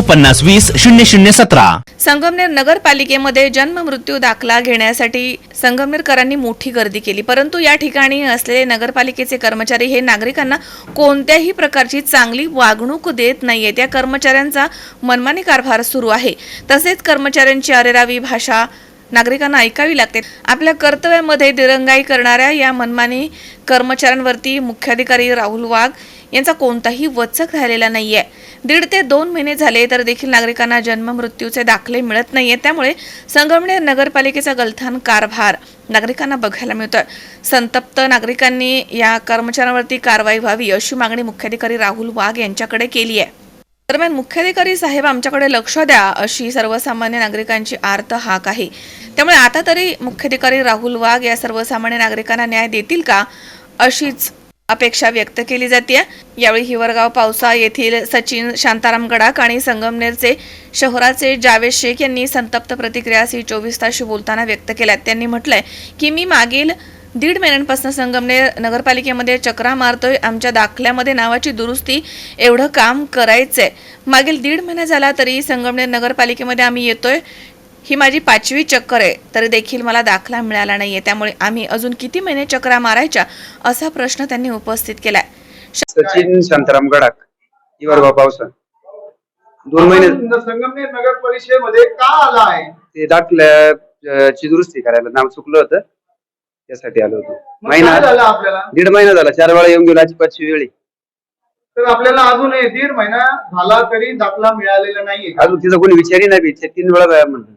पन्नास वीस शून्य शून्य सतरा. संगमनेर नगरपालिकेमध्ये जन्म मृत्यू दाखला घेण्यासाठी संगमनेरकरांनी मोठी गर्दी केली. परंतु या ठिकाणी असलेले नगरपालिकेचे कर्मचारी हे नागरिकांना कोणत्याही प्रकारची चांगली वागणूक देत नाहीये. त्या कर्मचाऱ्यांचा मनमानी कारभार सुरू आहे. तसेच कर्मचाऱ्यांची अरेरावी भाषा नागरिकांना ऐकावी लागते. आपल्या कर्तव्यामध्ये दिरंगाई करणाऱ्या या मनमानी कर्मचाऱ्यांवरती मुख्याधिकारी राहुल वाघ यांचा कोणताही वचक राहिलेला नाहीये. दीड ते दोन महिने झाले तर देखील नागरिकांना जन्म मृत्यूचे दाखले मिळत नाहीये. त्यामुळे संगमनेर नगरपालिकेचा गलथान कारभार नागरिकांना बघायला मिळतोय. संतप्त नागरिकांनी या कर्मचाऱ्यांवरती कारवाई व्हावी अशी मागणी मुख्याधिकारी राहुल वाघ यांच्याकडे केली आहे दरम्यान मुख्याधिकारी साहेब आमच्याकडे लक्ष द्या अशी सर्वसामान्य नागरिकांची आर्त हाक आहे. त्यामुळे आता तरी मुख्याधिकारी राहुल वाघ या सर्वसामान्य नागरिकांना न्याय देतील का अशीच अपेक्षा व्यक्त केली जाते यावेळी हिवरगाव पावसा येथील सचिन शांताराम गडाख आणि संगमनेरचे शहराचे जावेद शेख यांनी संतप्त प्रतिक्रिया सी चोवीस तासशी बोलताना व्यक्त केल्या त्यांनी म्हटलंय की मी मागील दीड महिन्यांपासून संगमनेर नगरपालिकेमध्ये चक्रा मारतोय. आमच्या दाखल्यामध्ये नावाची दुरुस्ती एवढं काम करायचंय. मागील दीड महिना झाला तरी संगमनेर नगरपालिकेमध्ये आम्ही येतोय. ही माझी पाचवी चक्कर आहे. तरी देखील मला दाखला मिळाला नाहीये. त्यामुळे आम्ही अजून किती महिने चक्रा मारायच्या असा प्रश्न त्यांनी उपस्थित केलाय. सचिन शांताराम गडाख दोन महिने संगमनेर नगर परिषदेमध्ये का आला आहे? ते दाखल्याची दुरुस्ती करायला नाव चुकलं होतं. त्यासाठी आलो होतो. महिना काय झालं आपल्याला? दीड महिना झाला चार वेळा येऊन गेलो आजची पाचवी वेळी. तर आपल्याला अजूनही दीड महिना झाला तरी दाखला मिळालेला नाहीये का? अजून तिचा कोणी विचारी नाही बी. तीन वेळा बाया म्हणलं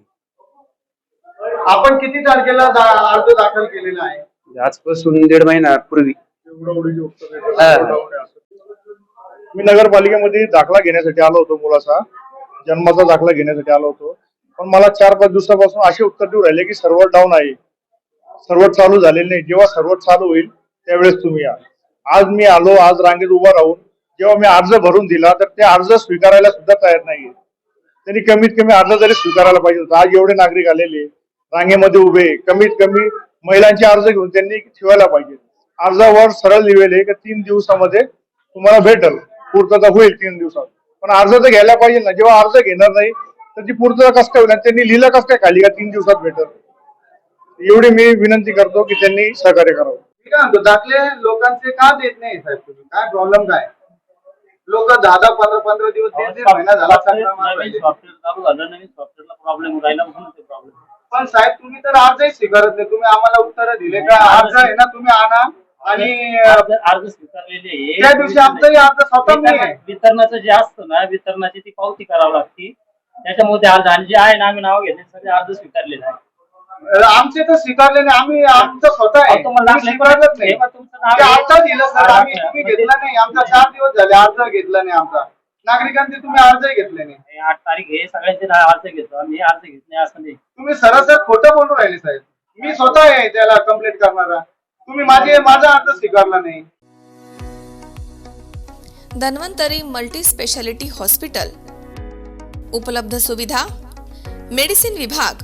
आपण किती तारखेला दा- अर्ज दाखल केलेला आहे? आजपासून दीड महिना पूर्वी. मी नगरपालिकेमध्ये दाखला घेण्यासाठी आलो होतो मुलाचा. जन्माचा दाखला घेण्यासाठी आलो होतो. पण मला चार पाच दिवसापासून असे उत्तर देऊ राहिले की सर्व्हर डाऊन आहे. सर्व चालू झालेले नाही. जेव्हा सर्व चालू होईल त्यावेळेस तुम्ही या. आज मी आलो आज रांगेत उभा राहून जेव्हा मी अर्ज भरून दिला तर ते अर्ज स्वीकारायला सुद्धा तयार नाहीये. त्यांनी कमीत कमी अर्ज जरी स्वीकारायला पाहिजे होता आज एवढे नागरिक आलेले रांगेमध्ये उभे कमीत कमी महिलांचे अर्ज घेऊन त्यांनी ठेवायला पाहिजे. अर्जावर सरळ लिहिलेले की तीन दिवसामध्ये तुम्हाला भेटल. पूर्तता होईल तीन दिवसात. पण अर्ज तर घ्यायला पाहिजे ना. जेव्हा अर्ज घेणार नाही तर ती पूर्तता कसं काय होईल? त्यांनी लिहिलं कसं काय खाली का तीन दिवसात भेटल? एवढी मी विनंती करतो की त्यांनी सहकार्य करावं. मी काय म्हणतो दाखले लोकांचे का देत नाही साहेब तुम्ही? काय प्रॉब्लेम काय? लोक दहा दहा पंधरा पंधरा दिवस दीड दीड महिना झाला चक्रा. सॉफ्टवेअर चालू झालं नाही सॉफ्टवेअरला प्रॉब्लेम राहिला म्हणून ते प्रॉब्लेम पण साहेब तुम्ही तर अर्जही स्वीकारत नाही. तुम्ही आम्हाला उत्तर दिले. का अर्ज आहे ना तुम्ही आणा. आणि अर्ज अर्ज स्वीकारलेले आहे. त्या दिवशी आमचाही अर्ज स्वतः आहे. वितरण- वितरणाचं जे असतं ना वितरणाची ती पावती करावी लागती. त्याच्यामध्ये अर्ज आणि जे आहे ना आम्ही नाव घेतले सगळे अर्ज स्वीकारलेले आहे आमचे तर स्वीकारले नाही. आम्ही आमचं स्वतः आहे. स्वीकारलंच नाही. ते. आता दिलं सर. आम्ही तुम्ही घेतला नाही. आमचा चार दिवस झाले. अर्ज घेतला नाही आमचा. नागरिकांचे तुम्ही अर्जही घेतले नाही. आठ तारीख हे सगळ्यांचे अर्ज घेतो आम्ही अर्ज घेत नाही असं नाही. तुम्ही सरासर खोटं बोलून राहिले साहेब. मी स्वतः आहे त्याला कंप्लेंट करणारा. तुम्ही माझे माझा अर्ज स्वीकारला नाही. Dhanvantari multi specialty hospital. उपलब्ध सुविधा मेडिसिन विभाग